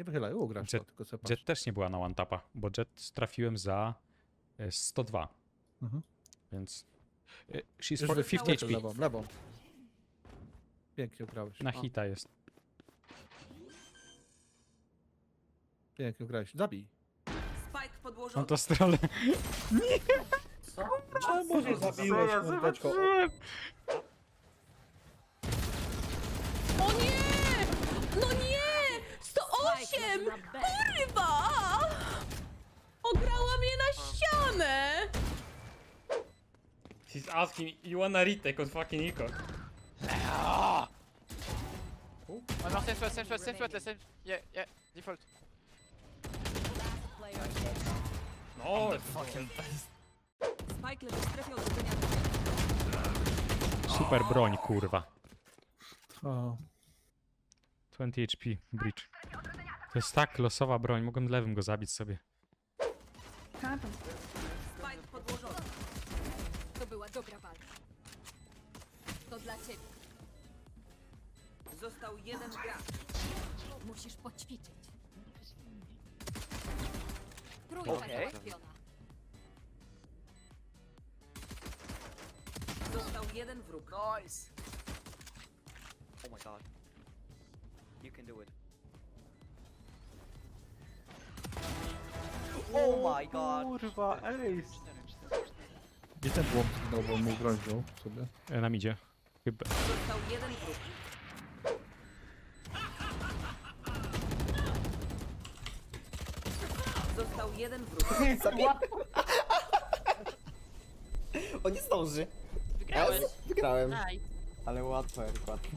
Nie wychylaj, ugrasz Jet- to, tylko sobie. Jet też nie była na one tapa, bo Jet trafiłem za e, 102, Mhm. więc... e, She's for wy- 50 lewą, HP. Lewą, lewą. Pięknie ugrałeś. Na O, hita jest. Pięknie ugrałeś. Zabij. Spike podłożony. No to strony. Czemu nie zabiłeś, mordeczko? O nie! No nie! 108! Kurwa! Ograła mnie na ścianę! She's asking, you wanna retake on fucking Nico? Oh no, same spot, same spot, same spot, same. Yeah, yeah, default. No, Spike leży w strefie odrzucenia. super broń, kurwa. O, 20 HP, bridge. To jest tak losowa broń, mogłem lewym go zabić sobie. Spike podłożony. To była dobra walka. To dla ciebie. Został jeden gracz. Musisz poćwiczyć. Trójka Okej. załatwiona. Został jeden wróg. Nice. Oh my god. You can do it. Oh my god. Kurwa, ej! gdzie ten błąd zginął, bo mu broń wziął sobie. E, nam idzie. Chyba. Został jeden wróg. Został jeden wróg. On nie zdąży. Wygrałeś. Wygrałem. Nice. Ale łatwo, jak łatwo.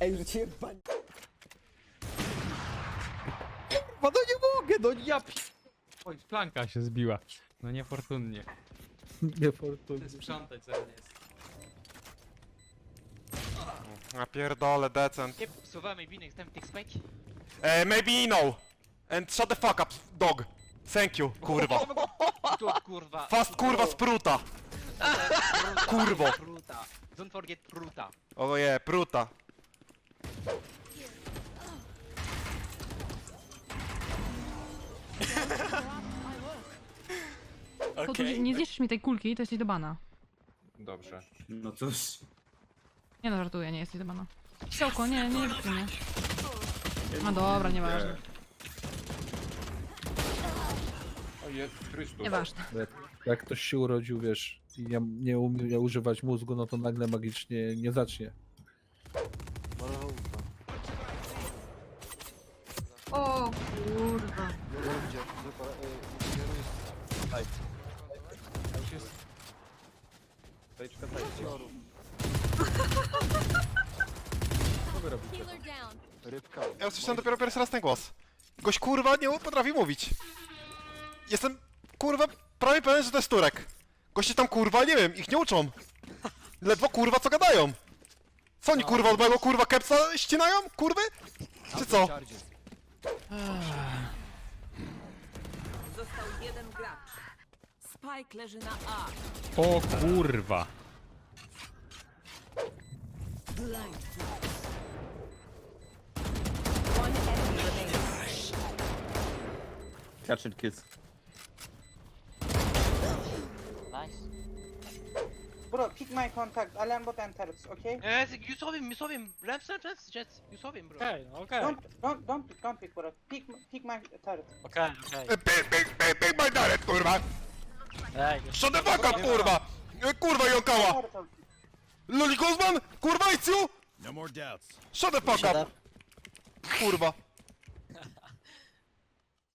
Ej, rzuciłem bań. No nie mogę, no ja pi... Oj, planka się zbiła. No niefortunnie. Niefortunnie. Sprzątać zaraz jest. A pierdolę, decent. Maybe next time take spike. Eh, maybe no. And shut the fuck up, dog. Thank you, kurwa. To kurwa. Fast kurwa spruta. Kurwo. Pruta. Don't forget pruta. O je, pruta. To tu nie zniszczysz mi tej kulki, to jesteś do bana. Dobrze. No cóż. Nie no, żartuję, nie jesteś do bana. Siołko, nie, nie rób mnie. No dobra, nieważne. O jest Chrystus. Nieważne. Jak, jak ktoś się urodził, wiesz, i nie, nie umie używać mózgu, no to nagle magicznie nie zacznie. O kurwa. Healer down. Ja usłyszałem dopiero pierwszy raz ten głos. Gość kurwa nie potrafi mówić. Jestem kurwa prawie pewien, że to jest Turek. Goście tam kurwa, nie wiem, ich nie uczą. Ledwo kurwa co gadają. Co oni kurwa od mojego kurwa kepsa ścinają? Kurwy? Czy co? Został jeden gracz. Spike leży na A. O kurwa. One enemy remains. Catch and kiss. Nice. Bro, pick my contact, alarm bot and turrets, okay? Yes, you saw him, you saw him. Ramps, ramps, ramps, jets. You saw him, bro. Okay, okay. Don't, don't, don't pick, don't pick, bro. Pick, pick my turret. Okay, okay. Big, big, big, big my daret, kurwa! Shut the fuck up, kurwa! E, Kurwa jąkała! Loli Guzman? Kurwa, you? No more doubts. Shut the fuck up! Kurwa.